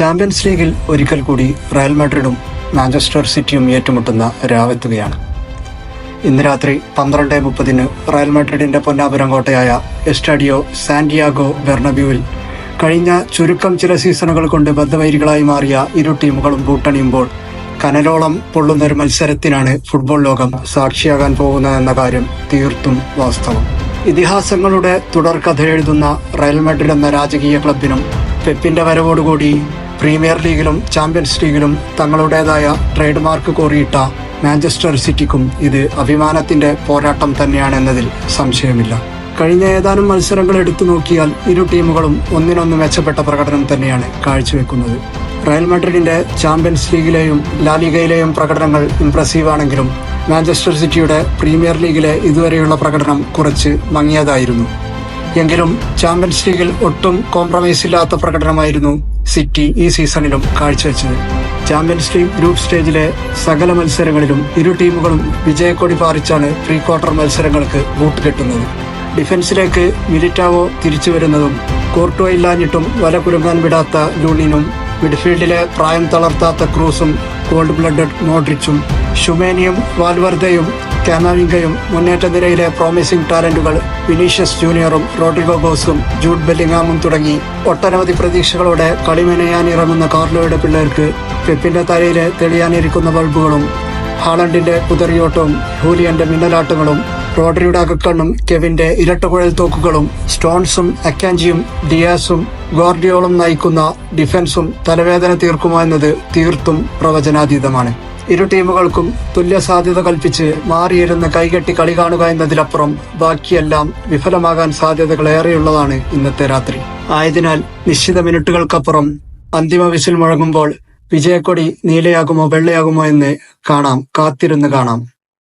Champions ലീഗിൽ ഒരിക്കൽ കൂടി റയൽ മാഡ്രിഡും മാഞ്ചസ്റ്റർ സിറ്റിയും ഏറ്റുമുട്ടുന്ന രാവെത്തുകയാണ്. ഇന്ന് രാത്രി പന്ത്രണ്ട് മുപ്പതിന് റയൽ മാഡ്രിഡിന്റെ പൊന്നാപുരം കോട്ടയായ എസ്റ്റാഡിയോ സാന്റിയാഗോ ബെർണബ്യൂവിൽ കഴിഞ്ഞ ചുരുക്കം ചില സീസണുകൾ കൊണ്ട് ബദ്ധവൈരികളായി മാറിയ ഇരു ടീമുകളും കൂട്ടണിയുമ്പോൾ കനലോളം പൊള്ളുന്ന ഒരു മത്സരത്തിനാണ് ഫുട്ബോൾ ലോകം സാക്ഷിയാകാൻ പോകുന്നതെന്ന കാര്യം തീർത്തും വാസ്തവം. ഇതിഹാസങ്ങളുടെ തുടർക്കഥ എഴുതുന്ന റയൽ മാഡ്രിഡ് എന്ന രാജകീയ ക്ലബിനും പെപ്പിന്റെ വരവോടുകൂടി പ്രീമിയർ ലീഗിലും ചാമ്പ്യൻസ് ലീഗിലും തങ്ങളുടേതായ ട്രേഡ് മാർക്ക് കോറിയിട്ട മാഞ്ചസ്റ്റർ സിറ്റിക്കും ഇത് അഭിമാനത്തിന്റെ പോരാട്ടം തന്നെയാണെന്നതിൽ സംശയമില്ല. കഴിഞ്ഞ ഏതാനും മത്സരങ്ങൾ എടുത്തു നോക്കിയാൽ ഇരു ടീമുകളും ഒന്നിനൊന്ന് മെച്ചപ്പെട്ട പ്രകടനം തന്നെയാണ് കാഴ്ചവെക്കുന്നത്. റയൽ മാഡ്രിഡിന്റെ ചാമ്പ്യൻസ് ലീഗിലെയും ലാലിഗയിലെയും പ്രകടനങ്ങൾ ഇംപ്രസീവ് ആണെങ്കിലും മാഞ്ചസ്റ്റർ സിറ്റിയുടെ പ്രീമിയർ ലീഗിലെ ഇതുവരെയുള്ള പ്രകടനം കുറച്ച് മങ്ങിയതായിരുന്നു. എങ്കിലും ചാമ്പ്യൻസ് ലീഗിൽ ഒട്ടും കോംപ്രമൈസ് ഇല്ലാത്ത പ്രകടനമായിരുന്നു സിറ്റി ഈ സീസണിലും കാഴ്ചവെച്ചത്. ചാമ്പ്യൻസ് ലീഗ് ഗ്രൂപ്പ് സ്റ്റേജിലെ സകല മത്സരങ്ങളിലും ഇരു ടീമുകളും വിജയക്കൊടി പാറിച്ചാണ് പ്രീ ക്വാർട്ടർ മത്സരങ്ങൾക്ക് കൂട്ടുകെട്ടുന്നത് ഡിഫൻസിലേക്ക് മിലിറ്റാവോ തിരിച്ചു വരുന്നതും കോർട്ടോ ഇല്ലാഞ്ഞിട്ടും വല കുരുങ്ങാൻ വിടാത്ത ലൂണിനും മിഡ്ഫീൽഡിലെ പ്രായം തളർത്താത്ത ക്രൂസും കോൾഡ് ബ്ലഡഡ് മോഡ്രിച്ചും ഷുമേനിയും വാൽവർദ്ധയും കാമാവിംഗയും മുന്നേറ്റ നിരയിലെ പ്രോമിസിംഗ് ടാലന്റുകൾ വിനീഷ്യസ് ജൂനിയറും റോഡ്രിഗോ ഗോസും ജൂഡ് ബെല്ലിങ്ങാമും തുടങ്ങി. ഒട്ടനവധി പ്രതീക്ഷകളോടെ കളിമെനയാൻ ഇറങ്ങുന്ന കാർലോയുടെ പിള്ളേർക്ക് പെപ്പിന്റെ തലയിലെ തെളിയാനിരിക്കുന്ന ബൾബുകളും ഹാളണ്ടിന്റെ പുതറിയോട്ടവും ഹൂലിയന്റെ മിന്നലാട്ടങ്ങളും റോഡറിയുടെ അകക്കണ്ണും കെവിന്റെ ഇരട്ടകുഴൽ തോക്കുകളും സ്റ്റോൺസും അക്കാഞ്ചിയും ഡിയാസും ഗോർഡിയോളും നയിക്കുന്ന ഡിഫൻസും തലവേദന തീർക്കുമോ എന്നത് തീർത്തും പ്രവചനാതീതമാണ്. ഇരു ടീമുകൾക്കും തുല്യ സാധ്യത കൽപ്പിച്ച് മാറിയിരുന്ന് കൈകെട്ടി കളി കാണുക എന്നതിലപ്പുറം ബാക്കിയെല്ലാം വിഫലമാകാൻ സാധ്യതകൾ ഏറെയുള്ളതാണ് ഇന്നത്തെ രാത്രി. ആയതിനാൽ നിശ്ചിത മിനിറ്റുകൾക്കപ്പുറം അന്തിമ വിസിൽ മുഴങ്ങുമ്പോൾ വിജയക്കൊടി നീലയാകുമോ വെള്ളയാകുമോ എന്ന് കാണാം കാത്തിരുന്ന് കാണാം.